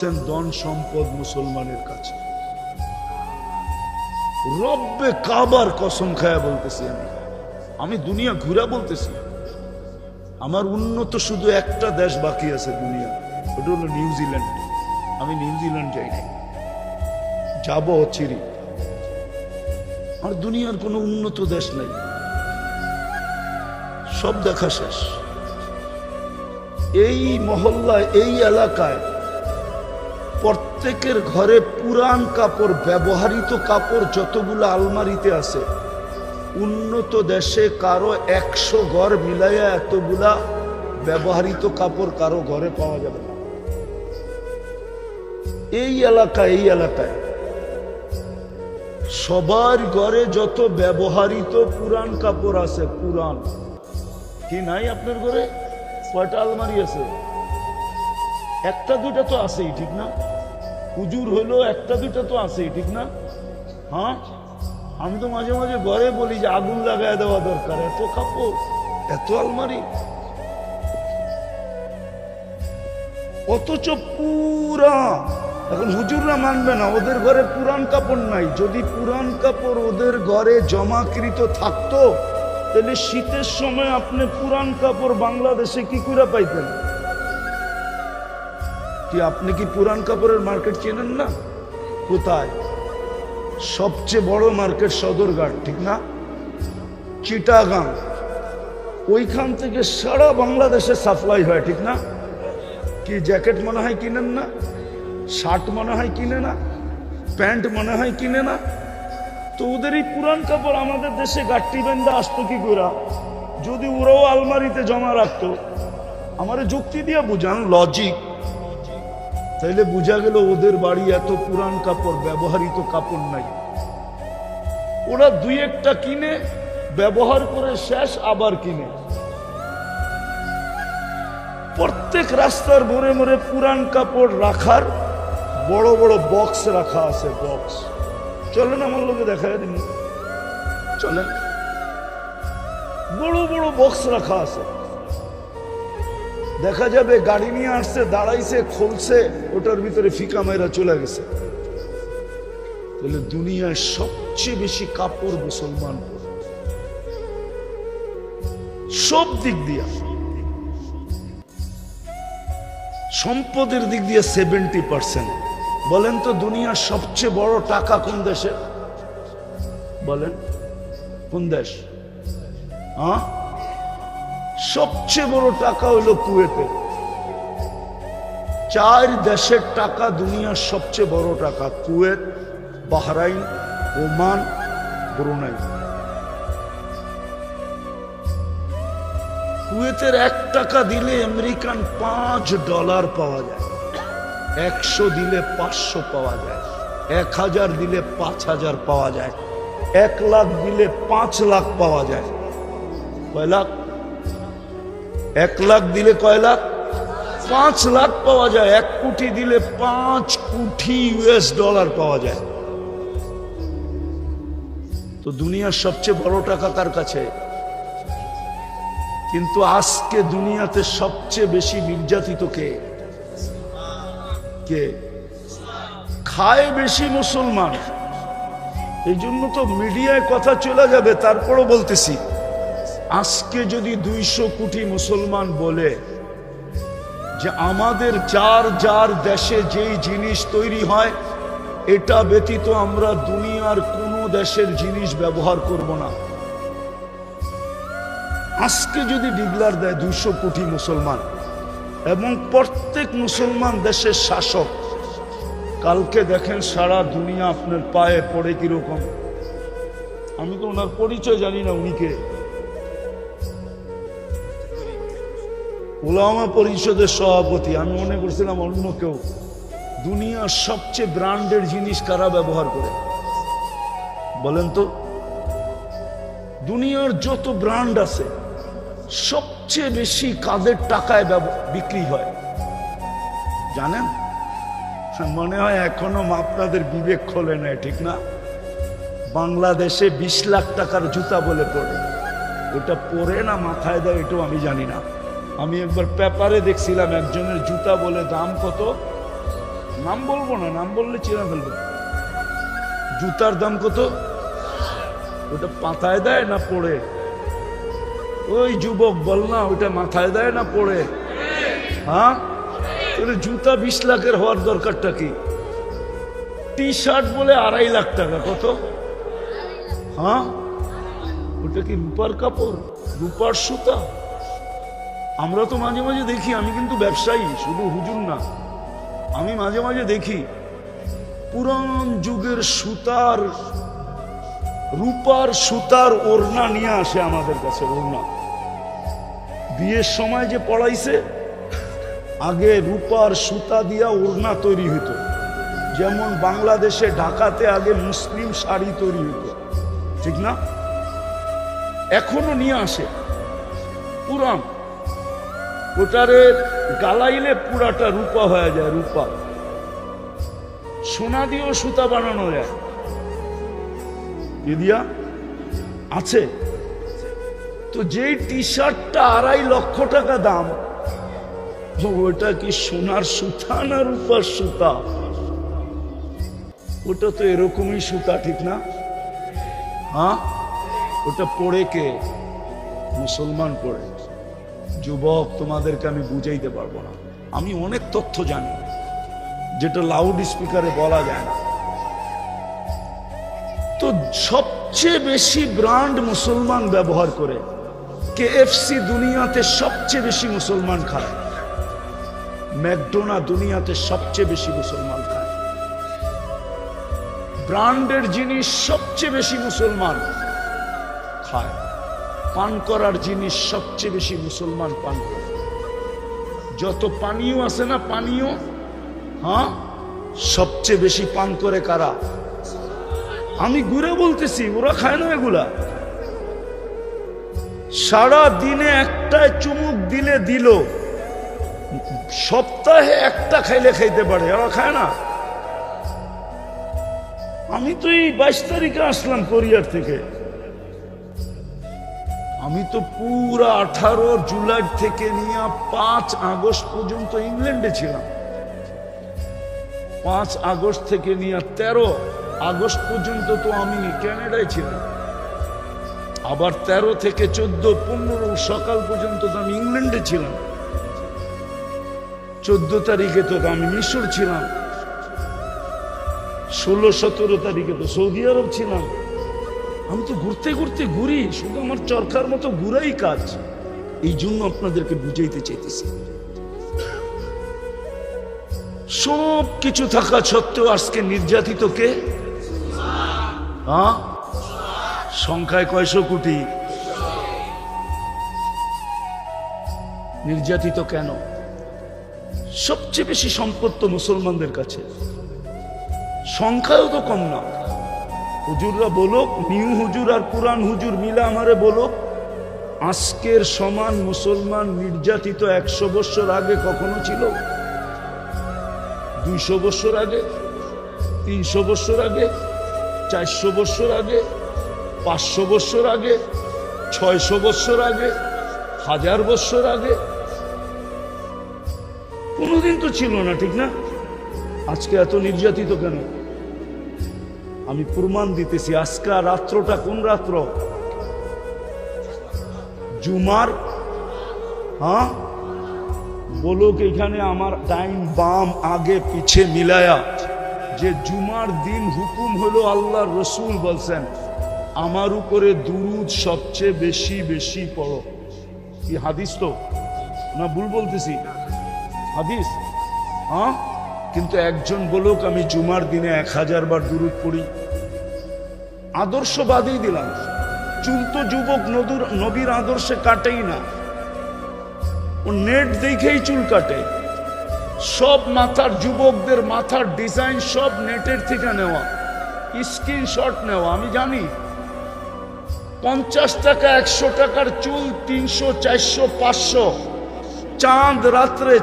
ধন সম্পদ মুসলমানের কাছে। রব্বে কাবার কসম খায়া বলতেছি আমি। আমি দুনিয়া ঘুরা বলতেছি। আমার উন্নত শুধু একটা দেশ বাকি আছে দুনিয়া। ওটা হলো নিউজিল্যান্ড। আমি নিউজিল্যান্ড যাই নাই। যাব চিরি। আর দুনিয়ার কোনো উন্নত দেশ নাই। সব দেখা শেষ। এই মহল্লায়, এই এলাকায় প্রত্যেকের ঘরে পুরান কাপড় ব্যবহারিত কাপড় যতগুলো আলমারিতে আছে। উন্নত দেশে কারও একশো ঘর মিলাইয়া এতগুলা ব্যবহারিত কাপড় কারও ঘরে পাওয়া যাবে না। এই এলাকায় এই এলাকায়। সবার ঘরে যত ব্যবহারিত পুরান কাপড় আছে পুরান কি নাই আপনার ঘরে? কয়টা আলমারি আছে? একটা দুটা তো আছেই, ঠিক না? হুজুর হইল একটা দুটা তো আছেই, ঠিক না? হ্যাঁ? আমি তো মাঝে মাঝে ঘরে বলি যে আগুন লাগায় দেওয়া দরকার, এত কাপড়, এত আলমারি। অথচ পুরা, এখন হুজুররা মানবে না, ওদের ঘরে পুরান কাপড় নাই। যদি পুরান কাপড় ওদের ঘরে জমাকৃত থাকতো, তাহলে শীতের সময় আপনি পুরান কাপড় বাংলাদেশে কি করে পাইতেন? কি আপনি কি পুরান কাপড়ের মার্কেট চেনেন না? কোথায়? সবচেয়ে বড় মার্কেট সদরঘাট, ঠিক না? চিটাগাং। ওইখান থেকে সারা বাংলাদেশে সাপ্লাই হয়, ঠিক না? কি জ্যাকেট মনে হয় কিনেন না? শার্ট মনে হয় কিনে না? প্যান্ট মনে হয় কিনে না? তো ওদের এই পুরান কাপড় আমাদের দেশে গাট্টি বেন্দা আসতো কি করে যদি ওরাও আলমারিতে জমা রাখতো, আমারে যুক্তি দিয়ে বুঝান লজিক তাইলে বোঝা গেল ওদের বাড়ি এত পুরান কাপড় ব্যবহৃত কাপড় নাই। ওরা দুই একটা কিনে, ব্যবহার করে শেষ আবার কিনে। প্রত্যেক রাস্তার মোড়ে মোড়ে পুরান কাপড় রাখার বড় বড় বক্স রাখা আছে বক্স চলেন আমার লোকে দেখা দিন। চলেন। বড় বড় বক্স রাখা আছে। দেখা যাবে গাড়ি নিয়ে আসছে, দাঁড়াইছে, খুলছে, ওটার ভিতরে ফিকা মেয়েরা চলে গেছে। তাহলে দুনিয়ায় সবচেয়ে বেশি কাপড় মুসলমান সব দিক দিয়া। সম্পদের দিক দিয়ে সেভেন্টি পার্সেন্ট বলেন তো দুনিয়ার সবচেয়ে বড় টাকা কোন দেশে বলেন, কোন দেশ? হ্যাঁ? সবচেয়ে বড় টাকা হলো কুয়েতে। চার দেশের টাকা দুনিয়ার সবচেয়ে বড় টাকা, কুয়েত, বাহরাইন, ওমান, ব্রুনাই। কুয়েতের এক টাকা দিলে আমেরিকান পাঁচ ডলার পাওয়া যায়, একশো দিলে পাঁচশো পাওয়া যায়, এক হাজার দিলে পাঁচ হাজার পাওয়া যায়, এক লাখ দিলে পাঁচ লাখ পাওয়া যায়, কয় লাখ? এক লাখ দিলে কয় লাখ? পাঁচ লাখ পাওয়া যায়। এক কোটি দিলে পাঁচ কোটি ইউএস ডলার পাওয়া যায়। তো দুনিয়ার সবচেয়ে বড় টাকা কার কাছে? কিন্তু আজকে দুনিয়াতে সবচেয়ে বেশি নির্যাতিত কে? কে? খায় বেশি মুসলমান। এই জন্য তো মিডিয়ায় কথা চলে যাবে, তারপরও বলতেছি। আজকে যদি দুইশো কোটি মুসলমান বলে যে আমাদের যার যার দেশে যেই জিনিস তৈরি হয়, এটা ব্যতীত আমরা দুনিয়ার কোনো দেশের জিনিস ব্যবহার করব না। আজকে যদি ডিগলার দেয় দুইশো কোটি মুসলমান, এবং প্রত্যেক মুসলমান দেশের শাসক, কালকে দেখেন সারা দুনিয়া আপনার পায়ে পড়ে কীরকম। আমি তো ওনার পরিচয় জানি না উনিকে ওলামা পরিষদের সভাপতি, আমি মনে করছিলাম অন্য কেউ। দুনিয়ার সবচেয়ে ব্র্যান্ডের জিনিস কারা ব্যবহার করে? বলেন তো। দুনিয়ার যত ব্র্যান্ড আছে, সবচেয়ে বেশি কাদের টাকায় বিক্রি হয়? জানেন? মনে হয় এখনও আপনাদের বিবেক খোলে নেয় ঠিক না? বাংলাদেশে বিশ লাখ টাকার জুতা বলে পড়ে। ওটা পরে না মাথায় দেয় এটাও আমি জানি না। আমি একবার পেপারে দেখছিলাম, একজনের জুতা বলে দাম কত? নাম বলব না, নাম বললে চিনা ফেলবে। জুতার দাম কত? ওটা পাতায় দেয় না পড়ে? ওই যুবক বল না, ওটা মাথায় দেয় না পড়ে? হ্যাঁ? তাহলে জুতা বিশ লাখের হওয়ার দরকারটা কি? টি শার্ট বলে আড়াই লাখ টাকা, কত? হ্যাঁ? ওটা কি রূপার কাপড়? রূপার সুতা? আমরা তো মাঝে মাঝে দেখি, আমি কিন্তু ব্যবসায়ী, শুধু হুজুর না। আমি মাঝে মাঝে দেখি পুরান যুগের সুতার, রূপার সুতার ওড়না নিয়ে আসে আমাদের কাছে ওড়না। বিয়ের সময় যে পড়াইছে, আগে রূপার সুতা দিয়া ওড়না তৈরি হতো যেমন বাংলাদেশে ঢাকাতে আগে মুসলিম শাড়ি তৈরি হতো ঠিক না? এখনও নিয়ে আসে। পুরান ওটারে গালাইলে পুরাটা রূপা হয়ে যায়, রূপা। সোনা দিয়েও সুতা বানানো যায়। আছে। তো যেই টি শার্টটা আড়াই লক্ষ টাকা দাম ওটা কি সোনার সুতা না রূপার সুতা? ওটা তো এরকমই সুতা, ঠিক না? হ্যাঁ? ওটা পড়ে কে? মুসলমান পড়ে। যুবক, তোমাদেরকে আমি বুঝাইতে পারব না। আমি অনেক তথ্য জানি, যেটা লাউড স্পিকারে বলা যায় না। তো সবচেয়ে বেশি ব্র্যান্ড মুসলমান ব্যবহার করে কে কেএফসি দুনিয়াতে সবচেয়ে বেশি মুসলমান খায়। ম্যাকডোনা দুনিয়াতে সবচেয়ে বেশি মুসলমান খায়। ব্র্যান্ডের জিনিস সবচেয়ে বেশি মুসলমান খায়। পান করার জিনিস সবচেয়ে বেশি মুসলমান পান করে। যত পানীয় আছে না পানীয় হ্যাঁ? সবচেয়ে বেশি পান করে কারা? আমি ঘুরে বলতেছি, ওরা খায় না এগুলা। সারা দিনে একটায় চুমুক দিলে দিল। সপ্তাহে একটা খাইলে খাইতে পারে ওরা খায় না। আমি তো এই বাইশ তারিখে আসলাম কোরিয়ার থেকে। আমি তো পুরা আঠারো জুলাই থেকে নিয়ে পাঁচ আগস্ট পর্যন্ত ইংল্যান্ডে ছিলাম। পাঁচ আগস্ট থেকে নিয়ে তেরো আগস্ট পর্যন্ত তো আমি ক্যানাডায় ছিলাম। আবার তেরো থেকে চোদ্দ, পনেরো সকাল পর্যন্ত তো আমি ইংল্যান্ডে ছিলাম। চোদ্দ তারিখে তো আমি মিশর ছিলাম। ষোলো, সতেরো তারিখে তো সৌদি আরব ছিলাম। আমি তো ঘুরতে ঘুরতে ঘুরি, শুধু আমার চরকার মতো ঘুরাই কাজ। এই জন্য আপনাদেরকে বুঝাইতে চাইতেছি। সব কিছু থাকা সত্ত্বেও আজকে নির্যাতিত কে? সংখ্যায় কয়শো কোটি? নির্যাতিত কেন? সবচেয়ে বেশি সম্পদ তো মুসলমানদের কাছে। সংখ্যাও তো কম না। হুজুররা বলুক নিউ হুজুর আর পুরান হুজুর মিলা আমারে বলো আজকের সমান মুসলমান নির্যাতিত একশো বছর আগে কখনো ছিল? দুইশো বছর আগে, তিনশো বছর আগে, চারশো বছর আগে, পাঁচশো বছর আগে, ছয়শো বছর আগে, হাজার বছর আগে? কোনোদিন তো ছিল না, ঠিক না? আজকে এত নির্যাতিত কেন? আমি প্রমাণ দিতেছি, আজকা রাত্রটা কোন রাত্র? জুমার? হ্যাঁ? বলুক এখানে আমার টাইম বাম আগে পিছে মিলায়া, যে জুমার দিন হুকুম হলো আল্লাহ রসুল বলছেন, আমার উপরে দুরুদ সবচেয়ে বেশি বেশি পড়ো। কি হাদিস তো? না, ভুল বলতেছি। হাদিস? হ্যাঁ? কিন্তু একজন বলুক, আমি জুমার দিনে এক হাজার বার দুরুদ পড়ি। আদর্শ বাদেই দিলাম। চুল তো যুবক নদুর, নবীর আদর্শে কাটেই না। ও নেট দেখেই চুল কাটে। সব মাথার যুবকদের মাথার ডিজাইন সব নেটের থেকে নেওয়া। স্ক্রিনশট নেওয়া, আমি জানি। পঞ্চাশ টাকা, একশো টাকার চুল, তিনশো, চারশো, পাঁচশো। চাঁদ রাত্রে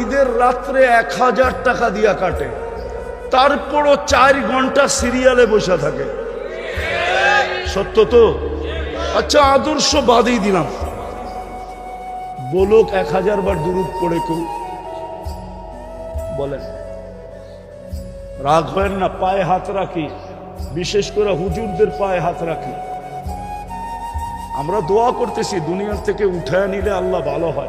ঈদের রাত্রে এক হাজার টাকা দিয়া কাটে। তারপরও চার ঘণ্টা সিরিয়ালে বসে থাকে। সত্য তো? আচ্ছা আদর্শ বাদেই দিলাম। বলুক এক হাজার বার দূরত পড়ে কেউ। বলেন। রাগ হয় না, পায়ে হাত রাখি। বিশেষ করে হুজুরদের পায়ে হাত রাখি। আমরা দোয়া করতেছি, দুনিয়ার থেকে উঠায় নিলে আল্লাহ ভালো হয়।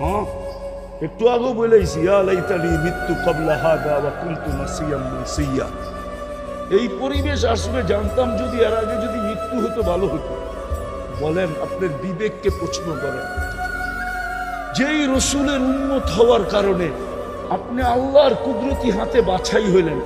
হ্যাঁ একটু আগেও বলেছি মৃত্যু কবলা হাদা ওয়া কুনতু নাসিয়াম মানসিয়া এই পরিবেশ আসবে জানতাম যদি এর আগে যদি মৃত্যু হতো, ভালো হতো। বলেন, আপনার বিবেককে প্রশ্ন করেন। যেই রসুলের উন্মত হওয়ার কারণে আপনি আল্লাহর কুদরতি হাতে বাছাই হইলেন